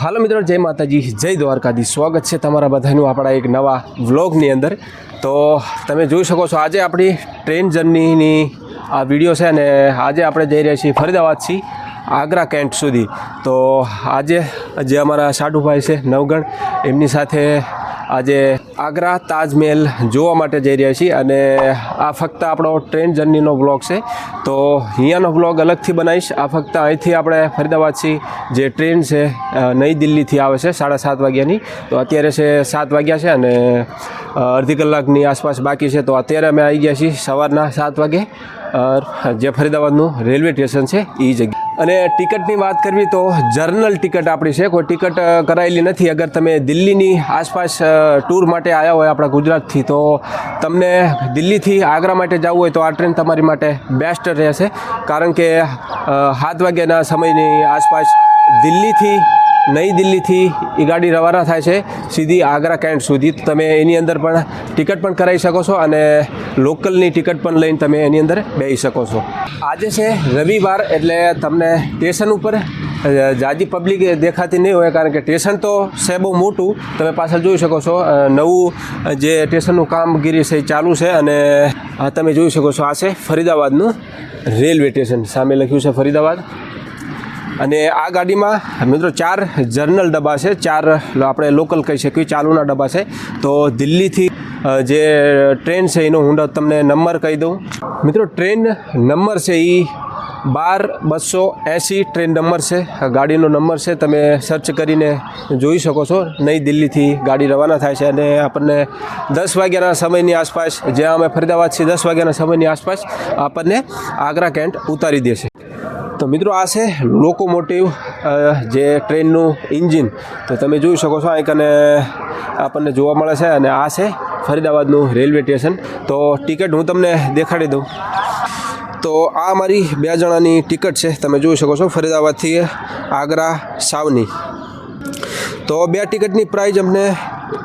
હાલો મિત્રો, જય માતાજી. જય દ્વારકાજી સ્વાગત છે તમારા બધાનું આપણા એક નવા વ્લોગની અંદર. તો તમે જોઈ શકો છો, આજે આપણી ટ્રેન જર્નીની આ વીડિયો છે અને આજે આપણે જઈ રહ્યા છીએ ફરીદાબાદથી આગ્રા કેન્ટ સુધી. તો આજે જે અમારા સાડુભાઈ છે, નવગણ, એમની સાથે આજે આગ્રા તાજમહેલ જોવા માટે જઈ રહ્યા છીએ અને આ ફક્ત આપણો ટ્રેન જર્નીનો બ્લોગ છે. તો અહીંયાનો બ્લોગ અલગથી બનાવીશ. આ ફક્ત અહીંથી આપણે ફરીદાબાદથી જે ટ્રેન છે નવી દિલ્હીથી આવે છે, સાડા સાત વાગ્યાની. તો અત્યારે છે સાત વાગ્યા છે અને અડધી કલાકની આસપાસ બાકી છે. તો અત્યારે અમે આવી ગયા છીએ સવારના સાત વાગે. જે ફરીદાબાદનું રેલવે સ્ટેશન છે એ જગ્યા અને ટિકિટની વાત કરવી તો જર્નલ ટિકિટ આપણી છે. કોઈ ટિકિટ કરાયેલી નથી. અગર તમે દિલ્હીની આસપાસ ટૂર માટે આવ્યા હોય આપણા ગુજરાતથી, તો તમને દિલ્હીથી આગ્રા માટે જવું હોય તો આ ટ્રેન તમારી માટે બેસ્ટ રહેશે. કારણ કે સાત વાગ્યાના સમયની આસપાસ દિલ્હીથી નઈ દિલ્હીથી એ ગાડી રવાના થાય છે. સીધી આગ્રા કેન્ટ સુધી. તમે એની અંદર પણ ટિકિટ પણ કરાવી શકો છો અને લોકલની ટિકિટ પણ લઈને તમે એની અંદર બેસી શકો છો. આજે છે રવિવાર એટલે તમને સ્ટેશન ઉપર જાજી પબ્લિક દેખાતી નહીં હોય કારણ કે સ્ટેશન તો છે બહુ મોટું. તમે પાછળ જોઈ શકો છો નવું જે સ્ટેશનનું કામગીરી છે એ ચાલુ છે અને તમે જોઈ શકો છો આ છે ફરીદાબાદનું રેલવે સ્ટેશન. સામે લખ્યું છે ફરીદાબાદ. અને આ ગાડીમાં, મિત્રો, ચાર જર્નલ ડબ્બા છે. ચાર આપણે લોકલ કહી શકીએ, ચાલુના ડબ્બા છે. તો દિલ્હીથી જે ટ્રેન છે, એનો હું તમને નંબર કહી દઉં. મિત્રો, ટ્રેન નંબર છે એ બાર બસો એંસી ટ્રેન નંબર છે. ગાડીનો નંબર છે, તમે સર્ચ કરીને જોઈ શકો છો. નઈ દિલ્હીથી ગાડી રવાના થાય છે અને આપણને દસ વાગ્યાના સમયની આસપાસ, જ્યાં અમે ફરીદાબાદથી દસ વાગ્યાના સમયની આસપાસ આપણને આગ્રા કેન્ટ ઉતારી દેશે તો મિત્રો આ છે લોકોમોટિવ જે ટ્રેનનું ઇન્જિન તો તમે જોઈ શકો છો અહીં કને આપણને જોવા મળે છે અને આ છે ફરીદાબાદનું રેલવે સ્ટેશન તો ટિકિટ હું તમને દેખાડી દઉં. તો આ મારી બે જણાની ટિકિટ છે. તમે જોઈ શકો છો ફરીદાબાદથી આગ્રા, સાવની. તો બે ટિકિટની પ્રાઇસ અમને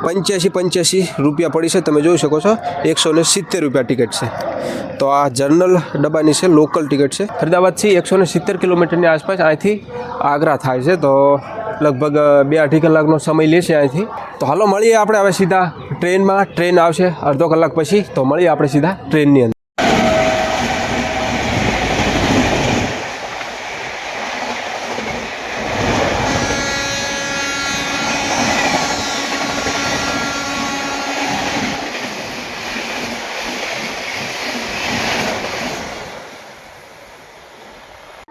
પંચ્યાસી પંચ્યાસી રૂપિયા પડી છે. તમે જોઈ શકો છો, એકસો ને સિત્તેર રૂપિયા ટિકિટ છે. તો આ જનરલ ડબ્બાની છે, લોકલ ટિકિટ છે. ફરીદાબાદથી એકસો ને સિત્તેર કિલોમીટરની આસપાસ અહીંથી આગ્રા થાય છે. તો લગભગ બે અઢી કલાકનો સમય લેશે અહીંથી. તો હાલો, મળીએ આપણે હવે સીધા ટ્રેનમાં. ટ્રેન આવશે અડધો કલાક પછી. તો મળીએ આપણે સીધા ટ્રેનની અંદર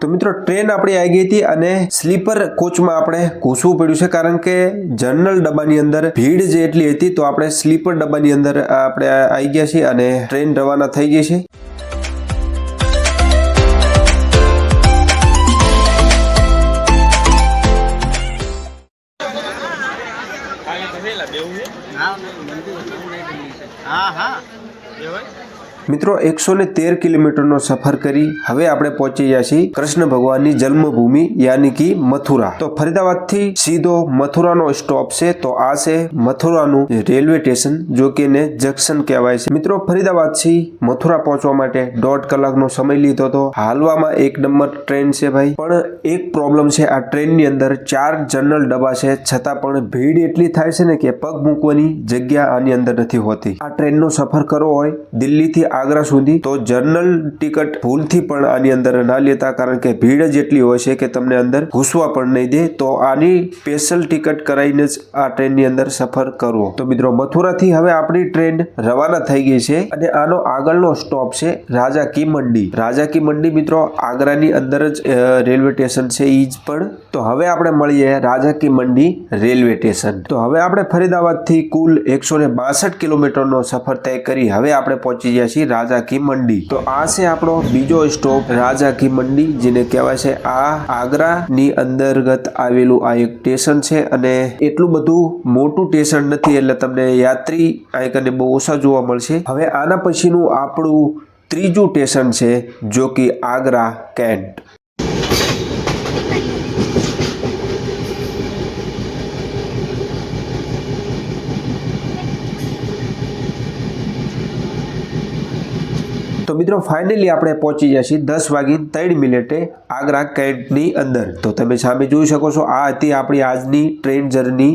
તો મિત્રો ટ્રેન આપણી આવી ગઈ હતી અને સ્લીપર કોચમાં આપણે ઘૂસવું પડ્યું છે કારણ કે જનરલ ડબ્બાની અંદર ભીડ જે એટલી હતી તો આપણે સ્લીપર ડબ્બાની અંદર આપણે આવી ગયા છીએ અને ટ્રેન રવાના થઈ ગઈ છે. હા? હા મિત્રો, એકસો ને તેર કિલોમીટરનો સફર કરી હવે આપણે પહોંચી ગયા છીએ કૃષ્ણ ભગવાનની જન્મભૂમિ, યાની કે મથુરા. તો ફરીદાબાદથી સીધો મથુરાનો સ્ટોપ છે. તો આ છે મથુરાનું રેલવે સ્ટેશન, જો કે એને જંકશન કહેવાય છે. મિત્રો, ફરીદાબાદથી મથુરા પહોંચવા માટે દોઢ કલાકનો સમય લીધો હતો. હાલવામાં એક નંબર ટ્રેન છે ભાઈ. પણ એક પ્રોબ્લેમ છે, આ ટ્રેનની અંદર ચાર જનરલ ડબ્બા છે. છતાં પણ ભીડ એટલી થાય છે ને કે પગ મૂકવાની જગ્યા આની અંદર નથી હોતી. આ ટ્રેનનો સફર કરવો હોય, દિલ્હીથી આગ્રા સુધી, તો જનરલ ટિકિટ ભૂલથી પણ આની અંદર ના લેતા, કારણ કે ભીડ જ એટલી હોય છે કે તમને અંદર ઘૂસવા પણ નહીં દે, તો આની સ્પેશિયલ ટિકિટ કરાવીને જ આ ટ્રેનની અંદર સફર કરવો. તો મિત્રો, મથુરાથી હવે આપણી ટ્રેન રવાના થઈ ગઈ છે અને આનો આગળનો સ્ટોપ છે રાજા કી મંડી. રાજા કી મંડી મિત્રો, આગ્રાની અંદર જ રેલવે સ્ટેશન છે એ જ પણ. તો હવે આપણે મળીએ રાજા કી મંડી રેલવે સ્ટેશન. તો હવે આપણે ફરીદાબાદથી કુલ એકસો ને બાસઠ કિલોમીટરનો સફર તય કરી, હવે આપણે પહોંચી ગયા છીએ રાજા કી મંડી. તો આ છે આપણો બીજો સ્ટોપ રાજા કી મંડી, જેને કહેવાય છે આ આગ્રાની અંતર્ગત આવેલું આ એક સ્ટેશન છે. અને એટલું બધું મોટું સ્ટેશન નથી એટલે તમને યાત્રી આયકને કને બહુ ઓછા જોવા મળશે. હવે આના પછીનું આપણું ત્રીજું સ્ટેશન છે, જો કે આગ્રા કેન્ટ. તો મિત્રો ફાઇનલી આપણે પહોંચી ગયા છીએ દસ વાગી ત્રણ મિનિટે આગ્રા કેન્ટની અંદર. તો તમે સામે જોઈ શકો છો, આ હતી આપણી આજની ટ્રેન જર્ની,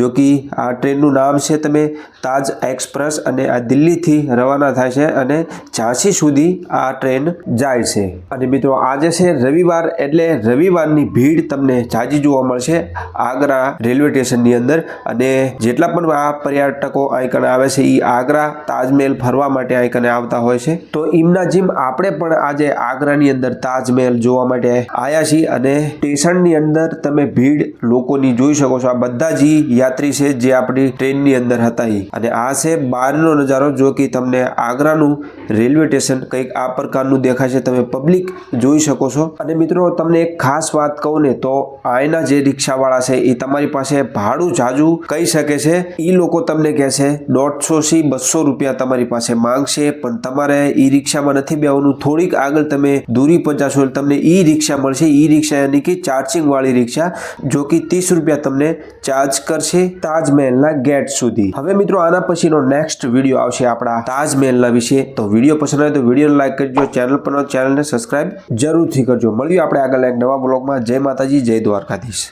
જો કે આ ટ્રેનનું નામ છે તમે તાજ એક્સપ્રેસ અને આ દિલ્હીથી રવાના થાય છે અને ઝાંસી સુધી આ ટ્રેન જાય છે. અને મિત્રો, આજે છે રવિવાર એટલે રવિવારની ભીડ તમને ઝાજી જોવા મળશે આગ્રા રેલવે સ્ટેશનની અંદર. અને જેટલા પણ આ પર્યટકો આઈકન આવે છે એ આગ્રા તાજમહેલ ફરવા માટે આઈકને આવતા હોય છે. તો એમના જેમ આપણે પણ આજે આગ્રાની અંદર તાજમહેલ જોવા માટે આવ્યા છીએ અને સ્ટેશનની અંદર તમે ભીડ લોકોની જોઈ શકો છો. આ બધા જ યાત્રી છે જે આપણી ટ્રેનની અંદર હતા. અને આ છે બહારનો નજારો જો કે તમને આગ્રાનું રેલવે સ્ટેશન કંઈક આ પ્રકારનું દેખાય છે. તમે પબ્લિક જોઈ શકો છો. અને મિત્રો, તમને એક ખાસ વાત કહું ને, તો આયના જે રિક્ષાવાળા છે એ તમારી પાસે ભાડું જાજુ કહી શકે છે. એ લોકો તમને કહેશે દોઢસો થી બસો રૂપિયા તમારી પાસે માંગશે, પણ તમારે ઈ રિક્ષામાં નથી બેવાનું થોડીક આગળ તમે દૂરી પર જાશો એટલે તમને ઈ રિક્ષા મળશે. ઈ રિક્ષા યાની કે ચાર્જિંગવાળી રિક્ષા જો કે ત્રીસ રૂપિયા તમને ચાર્જ કરશે તાજમહેલના ગેટ સુધી. હવે મિત્રો આના પછીનો નેક્સ્ટ વીડિયો આવશે આપણા તાજમહેલના વિશે. તો વીડિયો પસંદ આવે તો વીડિયો લાઈક કરજો, ચેનલ પર ચેનલને સબસ્ક્રાઇબ જરૂરથી કરજો. મળીએ આપણે આગળ એક નવા બ્લોગમાં. જય માતાજી, જય દ્વારકાધીશ.